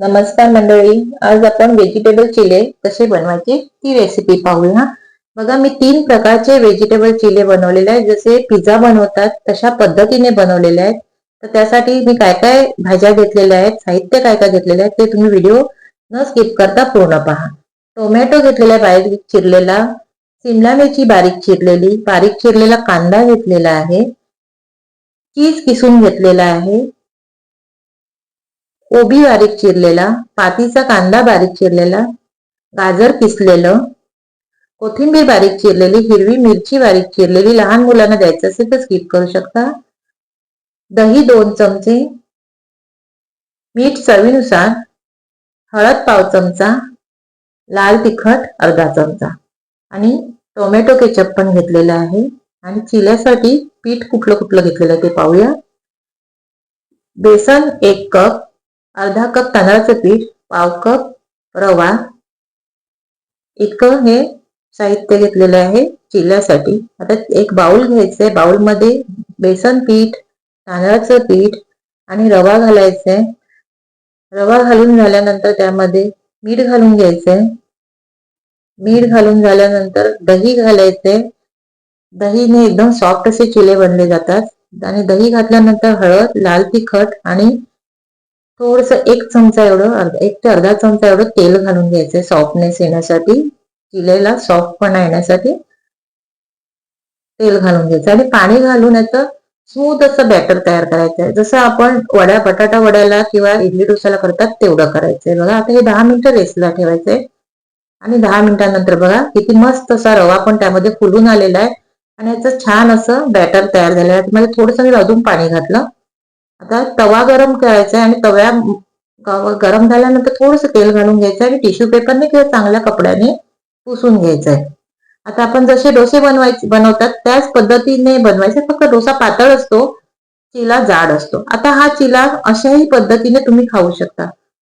नमस्कार मंडळी आज आपण व्हेजिटेबल चिले कसे बनवायचे ती रेसिपी पाहूया. बघा मी तीन प्रकारचे व्हेजिटेबल चिले बनवलेले आहेत. जसे पिझ्झा बनवतात तशा पद्धतीने बनवलेले आहेत. तर त्यासाठी मी काय काय भाज्या घेतलेल्या आहेत साहित्य काय काय घेतलेले आहेत ते तुम्ही व्हिडिओ न स्किप करता पूर्ण पहा. टोमॅटो घेतलेला बारीक चिरलेला सिमला मिरची बारीक चिरलेली बारीक चिरलेला कांदा घेतलेला आहे चीज किसून घेतलेला आहे कोबी बारीक चिरलेला पातीचा कांदा बारीक चिरलेला गाजर किसलेलं कोथिंबीर बारीक चिरलेली हिरवी मिरची बारीक चिरलेली लहान मुलांना द्यायचं असेल तर स्किप करू शकता. दही दोन चमचे मीठ चवीनुसार हळद पाव चमचा लाल तिखट अर्धा चमचा आणि टोमॅटो केचप पण घेतलेलं आहे आणि चिल्यासाठी पीठ कुठलं कुठलं घेतलेलं ते पाहूया. बेसन एक कप अर्धा कप तांदळाचं पीठ पाव कप रवा. इतकं हे साहित्य घेतलेलं आहे चिल्यासाठी आता एक बाउल घ्यायचंय. बाउलमध्ये बेसन पीठ तांदळाचं पीठ आणि रवा घालायचंय. रवा घालून झाल्यानंतर त्यामध्ये मीठ घालून घ्यायचंय. मीठ घालून झाल्यानंतर दही घालायचंय. दहीने एकदम सॉफ्ट असे चिले बनले जातात. आणि दही घातल्यानंतर हळद लाल तिखट आणि थोडस एक चमचा एवढं एक ते अर्धा चमचा एवढं तेल घालून घ्यायचंय सॉफ्टनेस येण्यासाठी चिलेला सॉफ्टपणा येण्यासाठी. तेल घालून घ्यायचं आणि पाणी घालून याचं स्मूथ असं बॅटर तयार करायचं आहे. जसं आपण वड्या बटाटा वड्याला किंवा इडली डोसाला करतात तेवढं करायचंय बघा आता हे दहा मिनिटं रेस्टला ठेवायचंय आणि दहा मिनिटांनंतर बघा किती मस्त असा रवा पण त्यामध्ये फुलून आलेला आहे. आणि याचं छान असं बॅटर तयार झालेलं आहे. त्यामध्ये थोडंसं मी अजून पाणी घातलं. आता तवा गरम करायचा आणि तव्या गरम झाल्यानंतर थोडस तेल घालून घ्यायचं आणि टिश्यू पेपरने किंवा चांगल्या कपड्याने पुसून घ्यायचंय. आता आपण जसे डोसे बनवायचे बनवतात त्याच पद्धतीने बनवायचे. फक्त डोसा पातळ असतो चिला जाड असतो. आता हा चिला अशाही पद्धतीने तुम्ही खाऊ शकता.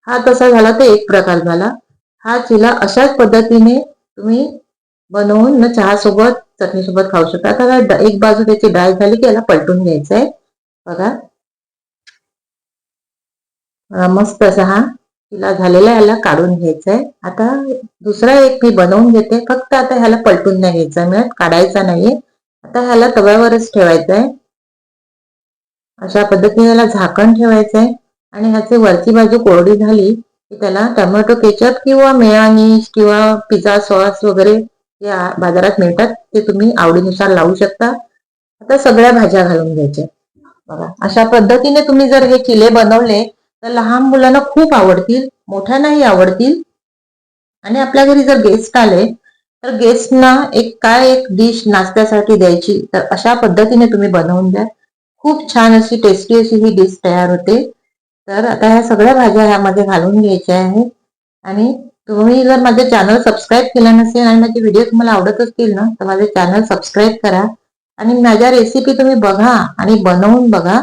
हा तसा झाला तर एक प्रकार झाला. हा चिला अशाच पद्धतीने तुम्ही बनवून न चहा सोबत चटणी सोबत खाऊ शकता. आता एक बाजू त्याची ड्राय झाली की याला पलटून घ्यायचंय. बघा. मस्त असा हा. तिला झालेला ह्याला काढून घ्यायचा आहे आता दुसरा एक मी बनवून घेते. फक्त आता ह्याला पलटून नाही घ्यायचा मिळत. काढायचा नाहीये. आता ह्याला तव्यावरच ठेवायचं आहे अशा पद्धतीने याला झाकण ठेवायचं आहे आणि ह्याची वरची बाजू कोरडी झाली की त्याला टोमॅटो केचप किंवा मेयानीज किंवा पिझ्झा सॉस वगैरे या बाजारात मिळतात. ते तुम्ही आवडीनुसार लावू शकता. आता सगळ्या भाज्या घालून घ्यायच्या. बघा अशा पद्धतीने तुम्ही जर हे किले बनवले तर लहान मुलांना खूप आवडतील मोठ्यांनाही आवडतील. आणि आपल्या घरी जर गेस्ट आले तर गेस्टना एक काय एक डिश नाश्त्यासाठी द्यायची तर अशा पद्धतीने तुम्ही बनवून द्या. खूप छान अशी टेस्टी अशी ही डिश तयार होते. तर आता ह्या सगळ्या भाज्या ह्यामध्ये घालून घ्यायच्या आहेत. आणि तुम्ही जर माझे चॅनल सबस्क्राईब केलं नसेल आणि माझे व्हिडिओ तुम्हाला आवडत असतील ना तर माझे चॅनल सबस्क्राईब करा. आणि माझ्या रेसिपी तुम्ही बघा आणि बनवून बघा.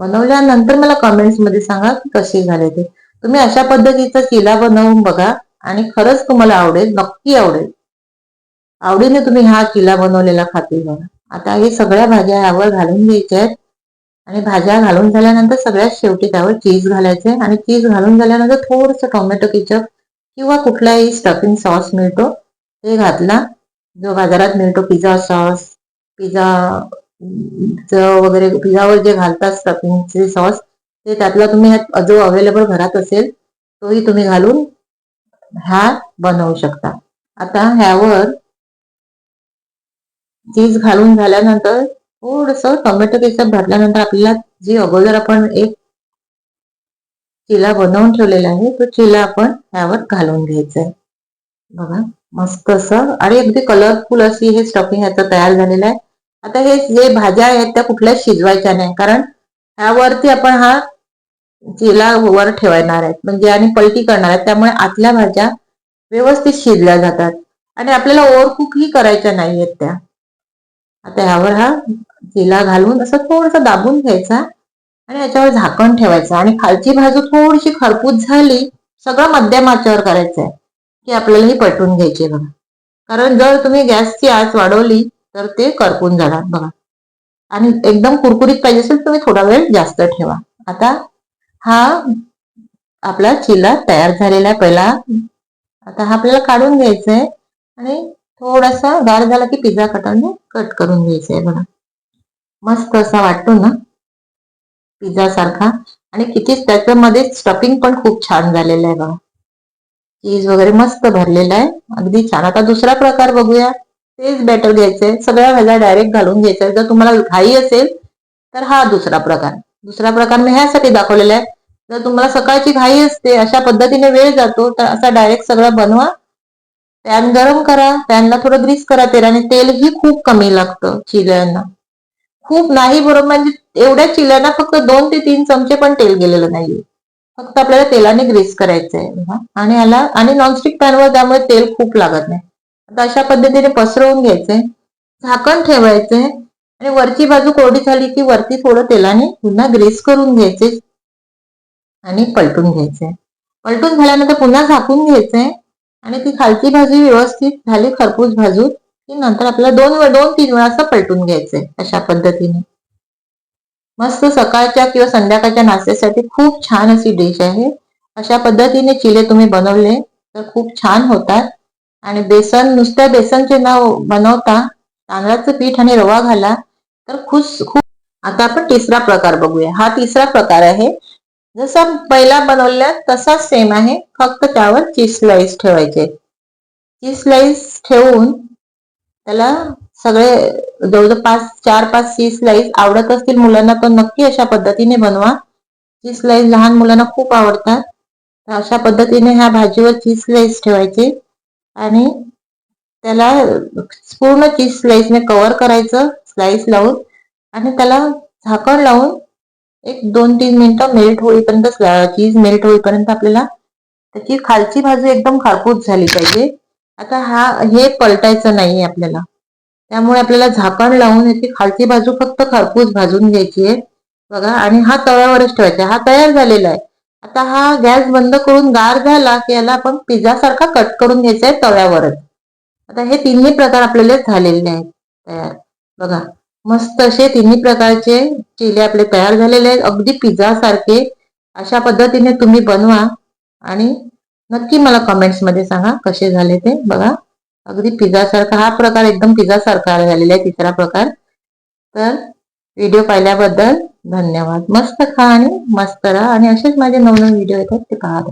बनवल्यानंतर मला कमेंट्समध्ये सांगा कसे झाले ते. तुम्ही अशा पद्धतीचा चिला बनवून बघा आणि खरंच तुम्हाला आवडेल नक्की आवडेल. आवडीने तुम्ही हा चिला बनवलेला खातील बघा. आता हे सगळ्या भाज्या यावर घालून घ्यायच्या आहेत. आणि भाज्या घालून झाल्यानंतर सगळ्यात शेवटी त्यावर चीज घालायचे आणि चीज घालून झाल्यानंतर थोडस टोमॅटो किचप किंवा कुठलाही स्टफिंग सॉस मिळतो ते घातला. जो बाजारात मिळतो पिझ्झा सॉस पिझ्झा वगैरे पिझावर जे घालतात स्टफिंगचे सॉस ते त्यातला तुम्ही जो अवेलेबल घरात असेल तोही तुम्ही घालून हा बनवू शकता. आता ह्यावर चीज घालून झाल्यानंतर थोडस टोमॅटो केचप घातल्यानंतर आपल्याला जी अगोदर आपण एक चिला बनवून ठेवलेला आहे तो चिला आपण ह्यावर घालून घ्यायचा आहे. बघा मस्त असं. आणि अगदी कलरफुल अशी हे स्टफिंग ह्याचं तयार झालेलं आहे. आता हे जे भाज्या आहेत त्या कुठल्याच शिजवायच्या नाही. कारण ह्यावरती आपण हा चिला वर ठेवणार आहेत. म्हणजे आणि पलटी करणार आहेत. त्यामुळे आतल्या भाज्या व्यवस्थित शिजल्या जातात. आणि आपल्याला ओव्हरकुक ही करायच्या नाही आहेत त्या. आता ह्यावर हा चिला घालून असं थोडंसं दाबून घ्यायचा आणि याच्यावर झाकण ठेवायचं. आणि खालची बाजू थोडीशी खरपूस झाली सगळं मध्यम आचेवर करायचं आहे की आपल्याला ही पटवून घ्यायची बघा. कारण जर तुम्ही गॅसची आच वाढवली तर ते करपून जाणार बघा. आणि एकदम कुरकुरीत पाहिजे असेल तुम्ही थोडा वेळ जास्त ठेवा. आता हा आपला चिला तयार झालेला आहे पहिला. आता हा आपल्याला काढून घ्यायचा आहे आणि थोडासा गार झाला की पिझ्झा कटाने म्हणजे कट करून घ्यायचा आहे बघा. मस्त असा वाटतो ना पिझ्झा सारखा. आणि किती त्याच्यामध्ये स्टफिंग पण खूप छान झालेलं आहे बघा. चीज वगैरे मस्त भरलेला आहे. अगदी छान. आता दुसरा प्रकार बघूया. तेच बॅटर घ्यायचंय. सगळ्या भाज्या डायरेक्ट घालून घ्यायचंय. जर तुम्हाला घाई असेल तर हा दुसरा प्रकार. दुसरा प्रकार मी ह्यासाठी दाखवलेला आहे. जर तुम्हाला सकाळची घाई असते अशा पद्धतीने वेळ जातो तर असा डायरेक्ट सगळं बनवा. पॅन गरम करा. पॅनला थोडं ग्रीस करा तेलाने तेलही खूप कमी लागतं चिल्यांना. खूप नाही बरोबर म्हणजे एवढ्या चिल्यांना फक्त दोन ते तीन चमचे पण तेल गेलेलं नाहीये. फक्त आपल्याला तेलाने ग्रीस करायचं आहे आणि याला आणि नॉनस्टिक पॅनवर त्यामुळे तेल खूप लागत नाही. आता अशा पद्धतीने पसरवून घ्यायचंय झाकण ठेवायचंय आणि वरची बाजू कोरडी झाली की वरती थोडं तेलाने पुन्हा ग्रेस करून घ्यायचे आणि पलटून घ्यायचंय पलटून झाल्यानंतर पुन्हा झाकून घ्यायचंय आणि ती खालची भाजी व्यवस्थित झाली खरपूस भाजून की नंतर आपल्याला दोन दोन तीन वेळा असं पलटून घ्यायचंय अशा पद्धतीने. मस्त सकाळच्या किंवा संध्याकाळच्या नाश्त्यासाठी खूप छान अशी डिश आहे. अशा पद्धतीने चिले तुम्ही बनवले तर खूप छान होतात. आणि बेसन नुसत्या बेसनचे नाव बनवता तांदळाचं पीठ आणि रवा घाला तर खुश खूप आता आपण तिसरा प्रकार बघूया. हा तिसरा प्रकार आहे. जसा पहिला बनवल्या तसाच सेम आहे. फक्त त्यावर चीज स्लाइस ठेवायचे. चीज स्लाइस ठेवून त्याला सगळे जवळजवळ पाच चार पाच चीज स्लाइस आवडत असतील मुलांना तर नक्की अशा पद्धतीने बनवा. चीज स्लाइस लहान मुलांना खूप आवडतात. तर अशा पद्धतीने ह्या भाजीवर चीज स्लाइस ठेवायचे. आणि त्याला पूर्ण चीज स्लाईसने कव्हर करायचं स्लाईस लावून आणि त्याला झाकण लावून एक दोन तीन मिनिटं मेल्ट होईपर्यंत चीज मेल्ट होईपर्यंत आपल्याला त्याची खालची बाजू एकदम खारपूस झाली पाहिजे. आता हा हे पलटायचं नाही आपल्याला. त्यामुळे आपल्याला झाकण लावून याची खालची बाजू फक्त खरपूस भाजून घ्यायची आहे. बघा आणि हा तव्यावरच ठेवायचा हा तयार झालेला आहे. आता हा गॅस बंद करून गार झाला की याला आपण पिझ्झा सारखा कट करून घ्यायचा आहे तव्यावरच. आता हे तिन्ही प्रकार आपल्याला झालेले आहेत तयार. बघा मस्त असे तिन्ही प्रकारचे चिले आपले तयार झालेले आहेत. अगदी पिझ्झा सारखे अशा पद्धतीने तुम्ही बनवा आणि नक्की मला कमेंट्समध्ये सांगा कसे झाले ते बघा. अगदी पिझ्झा सारखा हा प्रकार एकदम पिझ्झा सारखा झालेला आहे तिसरा प्रकार. तर व्हिडिओ पाहिल्याबद्दल धन्यवाद. मस्त खा आणि मस्त राहा. आणि असेच माझे नवनवीन व्हिडिओ येतात ते पाहत